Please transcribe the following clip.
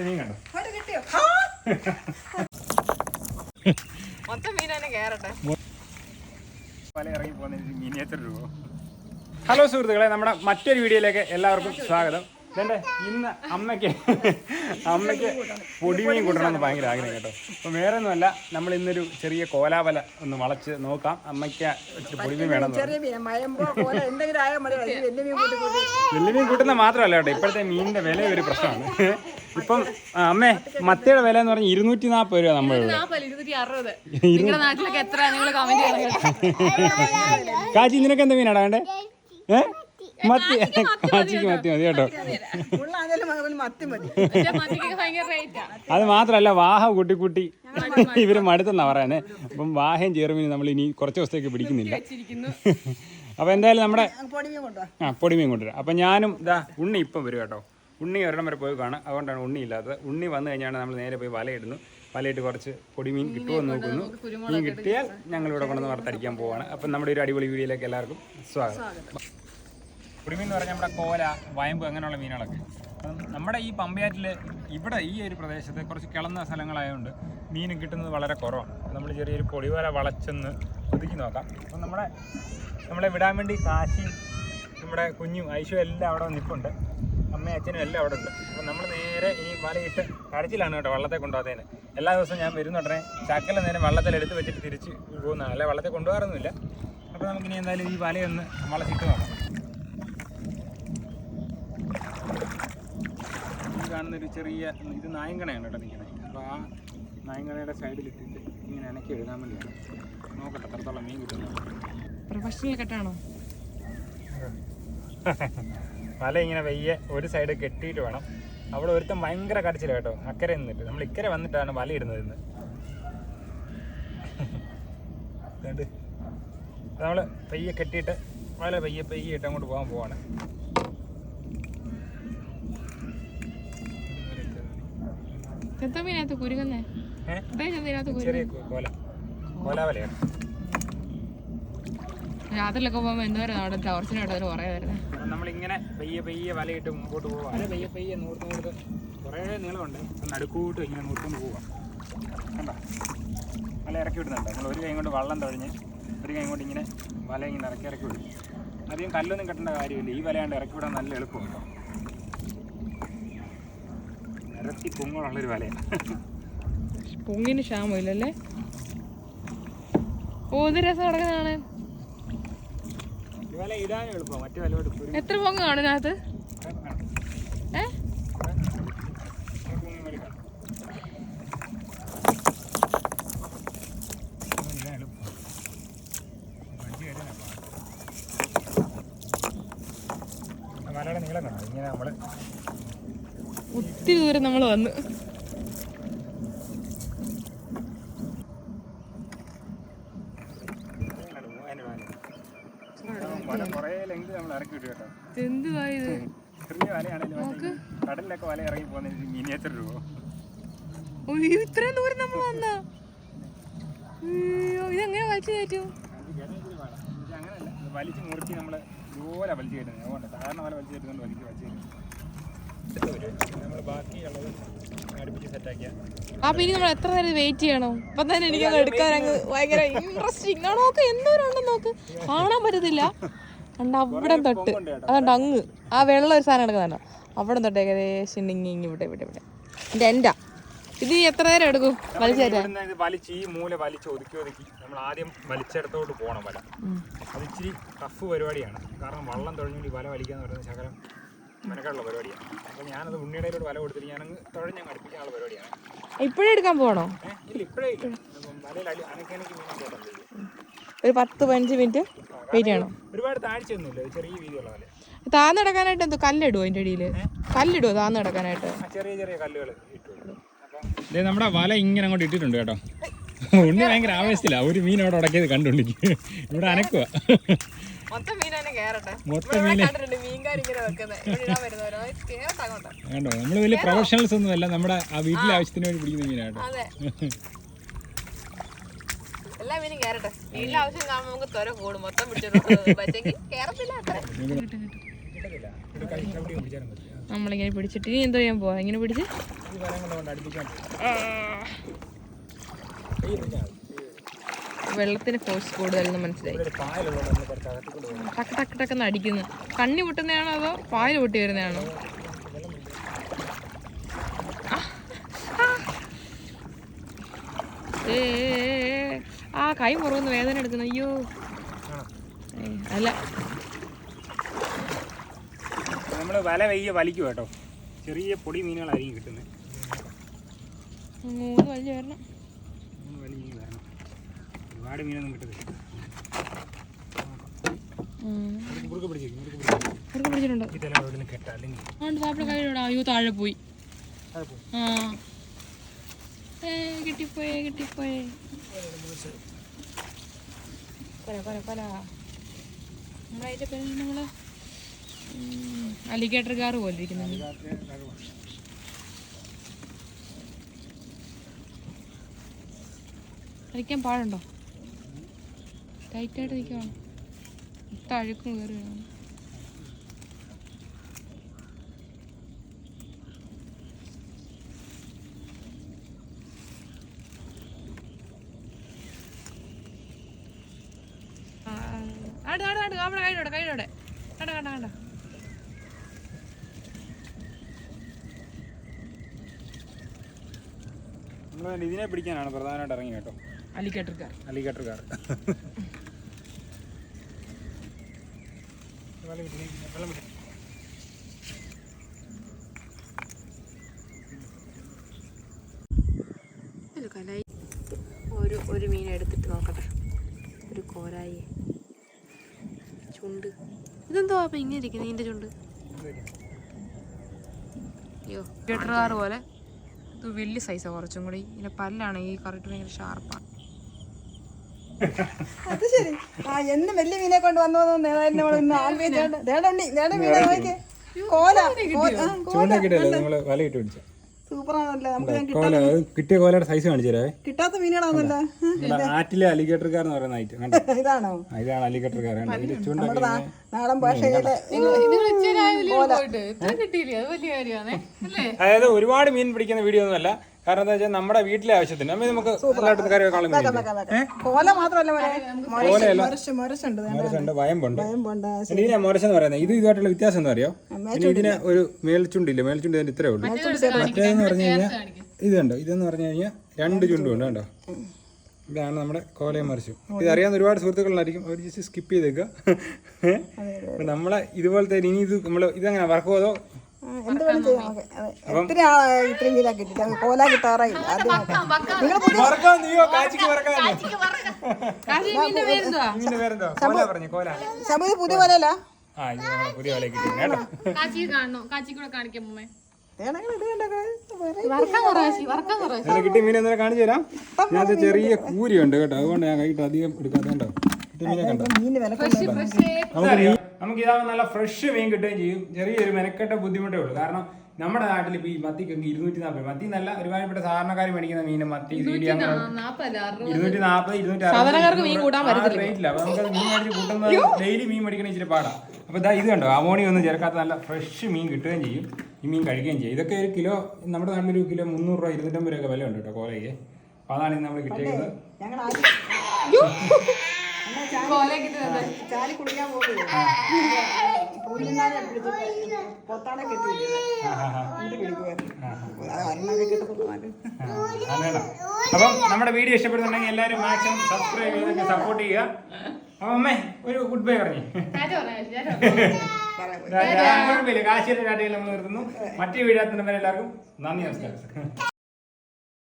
നീ കണ്ടോ? മൊത്തം കയറട്ടെ പല ഇറങ്ങി മിനിയേച്ചർ രൂപ. ഹലോ സുഹൃത്തുക്കളെ നമ്മുടെ മറ്റൊരു വീഡിയോയിലേക്ക് എല്ലാവർക്കും സ്വാഗതം. ഇതെന്റെ ഇന്ന് അമ്മയ്ക്ക് അമ്മയ്ക്ക് പൊടിമീൻ കൂട്ടണമെന്ന് ഭയങ്കര ആഗ്രഹം കേട്ടോ. അപ്പം വേറെ ഒന്നുമല്ല നമ്മൾ ഇന്നൊരു ചെറിയ കോലാവല ഒന്ന് വളച്ച് നോക്കാം. അമ്മയ്ക്ക് ഇച്ചിരി പൊടിമീൻ വേണം വെല്ലുമീൻ കൂട്ടുന്ന മാത്രമല്ല കേട്ടോ ഇപ്പോഴത്തെ മീനിന്റെ വില ഒരു പ്രശ്നമാണ്. ഇപ്പം അമ്മേ മത്തയുടെ വില എന്ന് പറഞ്ഞാൽ ഇരുന്നൂറ്റി നാൽപ്പത് രൂപ നമ്മൾ നാപ്പല്ല ഇരുന്നൂറ്റി അറുപത് നിങ്ങളുടെ നാട്ടിലൊക്കെ എത്ര നിങ്ങൾ കമന്റ് ചെയ്യണം കാച്ചി ഇതിനൊക്കെ എന്താ മീനാടാ വേണ്ടേ? ഏ? മത്തി കാച്ചിക്ക് മത്തി മതി കേട്ടോ. അത് മാത്രല്ല വാഹ കൂട്ടി കൂട്ടി ഇവർ മടുത്തെന്നാ പറയാനേ അപ്പം വാഹയും ചേർമീൻ നമ്മൾ ഇനി കുറച്ച് ദിവസത്തേക്ക് പിടിക്കുന്നില്ല. അപ്പൊ എന്തായാലും നമ്മുടെ ആ പൊടിമീൻ കൊണ്ടുവരാം. അപ്പം ഞാനും ഇതാ ഉണ്ണി ഇപ്പം വരും കേട്ടോ. ഉണ്ണി ഒരെണ്ണം വരെ പോയി കാണാം. അതുകൊണ്ടാണ് ഉണ്ണി ഇല്ലാത്തത്. ഉണ്ണി വന്നു കഴിഞ്ഞാണ് നമ്മൾ നേരെ പോയി വലയിടുന്നു. വലയിട്ട് കുറച്ച് പൊടിമീൻ കിട്ടുമോ എന്ന് നോക്കുന്നു. മീൻ കിട്ടിയാൽ ഞങ്ങൾ ഇവിടെ കൊണ്ടുവന്ന് വറുത്തടിക്കാൻ പോവാണ്. അപ്പം നമ്മുടെ ഒരു അടിപൊളി വീഡിയോയിലേക്ക് എല്ലാവർക്കും സ്വാഗതം. പൊടിമീൻ എന്ന് പറഞ്ഞാൽ നമ്മുടെ കോല വയമ്പ് അങ്ങനെയുള്ള മീനുകളൊക്കെ. നമ്മുടെ ഈ പമ്പയാറ്റിൽ ഇവിടെ ഈ ഒരു പ്രദേശത്ത് കുറച്ച് കിളന്ന സ്ഥലങ്ങളായതുകൊണ്ട് മീൻ കിട്ടുന്നത് വളരെ കുറവാണ് നമ്മൾ ചെറിയൊരു പൊടിവല വളച്ചെന്ന് ഒതുക്കി നോക്കാം. അപ്പം നമ്മുടെ നമ്മളെ വിടാൻ വേണ്ടി കാശി നമ്മുടെ കുഞ്ഞും ഐശു എല്ലാം അവിടെ നിൽപ്പുണ്ട് അമ്മയും അച്ഛനും എല്ലാം അവിടെ ഉണ്ട്. അപ്പം നമ്മൾ നേരെ ഈ വലയിട്ട് കരച്ചിലാണ് കേട്ടോ വള്ളത്തെ കൊണ്ടുപോകാത്തതിന് എല്ലാ ദിവസവും ഞാൻ വരുന്ന ഉടനെ ചക്കല നേരം വള്ളത്തിൽ എടുത്ത് വെച്ചിട്ട് തിരിച്ച് പോകുന്നതാണ് അല്ലെ വള്ളത്തെ കൊണ്ടുപോകാറൊന്നുമില്ല. അപ്പോൾ നമുക്കിനി എന്തായാലും ഈ വലയൊന്ന് വളച്ചിട്ട് നോക്കാം. കാണുന്ന ഒരു ചെറിയ ഇത് നായങ്കണയാണ് കേട്ടോ നിൽക്കുന്നത്. അപ്പോൾ ആ നായങ്കണയുടെ സൈഡിലിട്ടിട്ട് ഇങ്ങനെ അനക്കി എഴുതാൻ വേണ്ടിയാണ്. നോക്കട്ടെ അത്രത്തോളം മീൻ കിട്ടുന്നത്. പ്രൊഫഷണൽ കെട്ടാണോ? വല ഇങ്ങനെ വെയ്യെ ഒരു സൈഡ് കെട്ടിയിട്ട് വേണം. അവിടെ ഒരുത്തം ഭയങ്കര കരച്ചില്ല കേട്ടോ. അക്കരെ നിന്നിട്ട്. നമ്മൾ ഇക്കരെ വന്നിട്ടാണ് വല ഇടുന്നത് ഇന്ന് നമ്മൾ പെയ്യെ കെട്ടിയിട്ട് വല പെയ്യെ പെയ്യെ ഇട്ട് അങ്ങോട്ട് പോകാൻ പോവാണ്. ചെത്ത മീനകത്ത് കുരുങ്ങുന്നേ ചെറിയ കോ- കോല കോലാവലയാണ് രാത്രിയിലൊക്കെ പോകുമ്പോൾ എന്തോരം അവിടെ ടോർച്ചിനോട്ട് ഒരു കുറേ വരുന്നത് നമ്മളിങ്ങനെ പെയ്യെ പെയ്യെ വലയിട്ട് മുമ്പോട്ട് പോവാം. അല്ല പെയ്യെ പെയ്യെ നൂർത്ത് നൂർത്ത്. കുറേ നീളമുണ്ട്. നടുക്കൂട്ട് ഇങ്ങനെ നൂർത്തുകൊണ്ട് പോവാം. കണ്ടോ? വല ഇറക്കി വിടുന്നുണ്ട്. നമ്മൾ ഒരു കൈ കൊണ്ട് വള്ളം തൊഴിഞ്ഞ് ഒരു കൈ കൊണ്ട് ഇങ്ങനെ വല ഇങ്ങനെ ഇറക്കി ഇറക്കി വിടും. അധികം കല്ലൊന്നും കെട്ടേണ്ട കാര്യമില്ല. ഈ വലയാണ്ട് ഇറക്കി വിടാൻ നല്ല എളുപ്പം നിരത്തി പൊങ്ങുള്ളൊരു വലയാണ്. പൊങ്ങിന് ക്ഷാമമില്ലല്ലേ ഓ ഇത് രസം കിടക്കുന്നതാണ് വല ഇടാനും മറ്റു എത്ര പൊങ്ങ് കാണും ഇതിനകത്ത്? ഏ? നീളം കാണാം ഇങ്ങനെ നമ്മൾ ഒത്തിരി ദൂരം നമ്മൾ വന്ന്. ഇത്രയും ദൂരം നമ്മൾ വന്ന? ഇതെങ്ങനെ വലിച്ചു കയറ്റും? വലിച്ച് നമ്മൾ ഇതുപോലെ വലിച്ചു കയറ്റുന്നത്. സാധാരണ പോലെ വലിച്ചു കയറ്റുന്നുണ്ട് വലിച്ച് വലിച്ചു കയറ്റും നമ്മൾ ബാക്കിയുള്ളത് അടുപ്പിച്ച് സെറ്റാക്കിയാൽ അപ്പൊ ഇനി നമ്മൾ എത്ര നേരം വെയിറ്റ് ചെയ്യണം? അപ്പൊ തന്നെ എനിക്ക് എടുക്കാൻ അങ്ങ് ഭയങ്കര ഇൻട്രസ്റ്റിംഗ് നോക്ക് എന്തോരുണ്ടെന്ന് നോക്ക്. കാണാൻ പറ്റത്തില്ല. കണ്ട അവിടെ തൊട്ട്. അതുകൊണ്ട് അങ്ങ്. ആ വെള്ളം ഒരു സാധനം എടുക്കുന്ന അവിടെ തൊട്ട് ഏകദേശം ഇങ്ങി ഇങ്ങി ഇവിടെ ഇവിടെ ഇവിടെ. എന്റെ എന്റെ ഇത് എത്ര നേരം എടുക്കും? വലിച്ചു വലിച്ചെടുത്തോട്ട് ഇത് വലിച്ച് ഈ മൂല വലിച്ച് ഒതുക്കി ഒതുക്കി. നമ്മൾ ആദ്യം വലിച്ചിടത്തോട്ട് പോകണം വല. അത് ഇച്ചിരി ടഫ് പരിപാടിയാണ്. കാരണം വള്ളം തുഴഞ്ഞു വല വലിക്കാന്ന് പറയുന്നത് ശകലം മെനക്കുള്ള പരിപാടിയാണ്. അപ്പോൾ ഞാനത് ഉണ്ണിയുടെ വല കൊടുത്തിട്ട് ഞാനങ്ങ് തുഴഞ്ഞങ്ങ് അടുപ്പിക്കാനുള്ള പരിപാടിയാണ്. ഇപ്പോഴേ എടുക്കാൻ പോകണോ ഇല്ല ഇപ്പോഴേ ഇല്ല. വലയിൽ അനക്കനക്ക് മീനെ പോകാൻ ചെയ്യും ഒരു പത്ത് പതിനഞ്ച് മിനിറ്റ് വെയിറ്റ് ചെയ്യണം? ഒരുപാട് താഴ്ചയൊന്നുമില്ല ചെറിയ വീതിയുള്ള വല. താന്ന് കിടക്കാനായിട്ട് എന്തോ കല്ലിടുവോ അതിന്റെ അടിയിൽ കല്ലിടുവോ താന്ന് കിടക്കാനായിട്ട്? ചെറിയ ചെറിയ കല്ലുകൾ ഇട്ടുള്ളൂ അപ്പം നമ്മുടെ വല ഇങ്ങനെ അങ്ങോട്ട് ഇട്ടിട്ടുണ്ട് കേട്ടോ. ഉണ്ണി ഭയങ്കര ആവേശത്തില്ല ഒരു മീൻ അവിടെ ഉടക്കിയത് കണ്ടുണ്ടെങ്കിൽ ഇവിടെ അനക്കുക മൊത്തം കേറട്ടെ. ഇങ്ങനെ വെക്കുന്നത് കണ്ടോ നമ്മൾ വലിയ പ്രൊഫഷണൽസ് ഒന്നും അല്ല. നമ്മുടെ ആ വീട്ടിലെ ആവശ്യത്തിന് വേണ്ടി പിടിക്കുന്ന മീനാട്ടോ. എല്ലാ മീനും കേറട്ടെ. വീട്ടിലെ ആവശ്യം കാണുമ്പോൾ നമുക്ക് ത്വര കൂടും. മൊത്തം നമ്മളിങ്ങനെ പിടിച്ചിട്ട് ഇനി എന്തോ ചെയ്യാൻ പോവാ? ഇങ്ങനെ പിടിച്ച് ഈ വലം കൊണ്ട് കൊണ്ട് അടുപ്പിക്കാൻ വെള്ളത്തിന് ഫോഴ്സ് കൂടുതലെന്ന് മനസ്സിലായി. ടക്ക് ടക്ക് ടക്ക് ടക്കെന്ന് അടിക്കുന്നു. കണ്ണി പൊട്ടുന്നതാണോ അതോ പായൽ പൊട്ടി വരുന്നതാണോ? ആ കൈ മുറുകുന്ന വേദന എടുക്കുന്നു. അയ്യോ. അല്ല. നമ്മൾ വല വയ്യ വലിക്കും കേട്ടോ. ചെറിയ പൊടി മീനുകളായിരിക്കും കിട്ടുന്നത്. മൂന്ന് വലിയ വരണം മൂന്ന് വലിയ മീൻ വരണം ഒരുപാട് മീനൊന്നും കിട്ടത്തില്ല ഉം. മുറുക്ക് പിടിച്ചേക്കും മുറുക്ക് പിടിച്ചേക്കും അവർക്ക് പിടിച്ചിട്ടുണ്ടോ ഇതെല്ലാം എവിടെ നിന്ന് കെട്ടാ അല്ലെങ്കിൽ ആണ്ട് മീനൊന്നും അയ്യോ താഴെ പോയി. അത് പോകും ആ. ഏ കിട്ടിപ്പോയേ കിട്ടിപ്പോയേ. കൊല കൊല കൊല നമ്മളതിന്റെ പേര് നമ്മൾ അലിഗേറ്റർ കാർ പോലെ ഇരിക്കുന്നത് കളിക്കാൻ പാടുണ്ടോ? ടൈറ്റായിട്ട് നിൽക്കുകയാണ് മൊത്തം അഴുക്കും കയറി വേണം ആട് ആട് ആട് അവിടെ കയ്യിലോടെ കയ്യിലോടെ. കണ്ട കണ്ട ഇതിനെ പിടിക്കാനാണ് പ്രധാനമായിട്ട് ഇറങ്ങി കേട്ടോ. അലിഗേറ്റർ കാർ അലിഗേറ്റർ കാർ വെള്ളം വിട്ടില്ലേ? വെള്ളം. ഒരു ഒരു മീൻ എടുത്തിട്ട് നോക്കട്ടെ. ഒരു കോരായി ചുണ്ട്. ഇതെന്തോ അപ്പൊ ഇങ്ങനെ ഇരിക്കുന്നു ഇതിന്റെ ചുണ്ട്? അയ്യോ ഗട്ടറുകാർ പോലെ. ഇത് വലിയ സൈസാണ് കുറച്ചും കൂടി. ഇതിന്റെ പല്ലാണ് ഈ ഭയങ്കര ഷാർപ്പാണ് അത് ശരി. ആ എന്ന് വലിയ മീനെ കൊണ്ട് വന്നു കോല സൂപ്പറാണല്ലേ. നമുക്ക് കിട്ടിയ കോലയുടെ സൈസ് കാണിച്ചു തരാവേ. കിട്ടാത്ത മീനുകളാണല്ലോ. നമ്മുടെ ആറ്റിലെ അലിഗേറ്റർ കാർ എന്ന് പറയുന്ന ഐറ്റം കണ്ടോ? ഇതാണോ? ഇതാണ് നാടൻ ഭാഷയിലെ അതായത് ഒരുപാട് മീൻ പിടിക്കുന്ന വീഡിയോ ഒന്നുമല്ല കാരണം എന്താ വെച്ചാൽ നമ്മുടെ വീട്ടിലെ ആവശ്യത്തിന് അമ്മ നമുക്ക് കറിവെക്കാളും മീൻ കോല മാത്രമല്ല മൊരശുണ്ട്. വയമ്പുണ്ട്. ഇതിനെ മോരശെന്ന് പറയുന്നത് ഇത് ഇതുമായിട്ടുള്ള വ്യത്യാസം എന്താ അറിയോ? ഇതിന് ഒരു മേൽച്ചുണ്ടില്ല? മേൽച്ചുണ്ട് ഇതിന്റെ ഇത്രേ ഉള്ളൂ. മറ്റേന്ന് പറഞ്ഞു കഴിഞ്ഞാൽ ഇതുണ്ടോ ഇതെന്ന് പറഞ്ഞു കഴിഞ്ഞാൽ രണ്ട് ചുണ്ടും. ഉണ്ട് കണ്ടോ ഇതാണ് നമ്മുടെ കോലയും മറിച്ചു ഇത് അറിയാവുന്ന ഒരുപാട് സുഹൃത്തുക്കളുണ്ടായിരിക്കും അവർ ജസ്റ്റ് സ്കിപ്പ് ചെയ്തേക്കുക. നമ്മളെ ഇതുപോലത്തെ ഇനി ഇത് നമ്മൾ ഇതെങ്ങനെ വർക്ക് അതോ എന്ത് വേണം ചെയ്യാം. നമുക്ക് അതെ. എത്ര ആളാ ഇത്രയും മീനാ കിട്ടിട്ട് കോല കിട്ടാറായില്ല ആദ്യമായിട്ട് നിങ്ങൾ പുതിയ വറക്കാൻ നീയോ കാച്ചിക്ക് വറക്കാൻ കാശി മീനിന്റെ പേരെന്തുവാ? ഇതിന്റെ പേരെന്തോ കോല പറഞ്ഞു കോല. സമയത്ത് പുതിയ പോലെയല്ല ആ ഇത് നമ്മളെ പുതിയ വല കിട്ടി കേട്ടോ. കാച്ചി കാണണോ? കാച്ചി കൂടെ കാണിക്കാം അമ്മേ വറക്കാൻ വറക്കാൻ കിട്ടിയ മീൻ കാണിച്ചു തരാം. ഇതിനകത്ത് ചെറിയ കൂരിയുണ്ട് കേട്ടോ. അതുകൊണ്ട് ഞാൻ കൈയിട്ട് അധികം എടുക്കാത്തതുണ്ടോ നമുക്ക് ഇതാവുമ്പോൾ നല്ല ഫ്രഷ് മീൻ കിട്ടുകയും ചെയ്യും. ചെറിയൊരു മെനക്കെട്ട ബുദ്ധിമുട്ടേ ഉള്ളൂ. കാരണം നമ്മുടെ നാട്ടിൽ ഇപ്പൊ ഈ മത്തിക്കൊക്കെ ഇരുന്നൂറ്റി നാൽപ്പത് മത്തി നല്ല ഒരുപാട് സാധാരണക്കാർ മേടിക്കുന്ന മീൻ മത്തി ഇരുന്നൂറ്റി നാൽപ്പത് ഇരുന്നൂറ്റി അറുപത്. മീൻ കൂട്ടാൻ റേറ്റില്ല അപ്പൊ നമുക്ക് മീൻ മേടിച്ച് കൂട്ടുന്നത് ഡെയിലി മീൻ മേടിക്കണ ഇച്ചിരി പാടാ. അപ്പൊ ഇതാ ഇത് കണ്ടോ? അമോണി ഒന്നും ചേർക്കാത്ത നല്ല ഫ്രഷ് മീൻ കിട്ടുകയും ചെയ്യും. ഈ മീൻ കഴിക്കുകയും ചെയ്യും. ഇതൊക്കെ ഒരു കിലോ നമ്മുടെ നാട്ടിൽ ഒരു കിലോ മുന്നൂറ് രൂപ ഇരുന്നൂറ്റമ്പത് രൂപ വില ഉണ്ട് കേട്ടോ കോലയ്ക്ക് അപ്പൊ അതാണ് ഇന്ന് നമ്മൾ കിട്ടിയത് ചാലി കുടിക്കാൻ പൊത്താടെ. അപ്പം നമ്മുടെ വീഡിയോ ഇഷ്ടപ്പെടുന്നുണ്ടെങ്കിൽ എല്ലാവരും മാക്സിമം സബ്സ്ക്രൈബ് ചെയ്തൊക്കെ സപ്പോർട്ട് ചെയ്യുക. അപ്പം അമ്മേ ഒരു ഗുഡ് ബൈ പറഞ്ഞു. കുഴപ്പമില്ല. കാശിയുടെ രാജ്യങ്ങളിൽ നമ്മൾ നിർത്തുന്നു. മറ്റു വീഡിയോ എല്ലാവർക്കും നന്ദി നമസ്കാരം.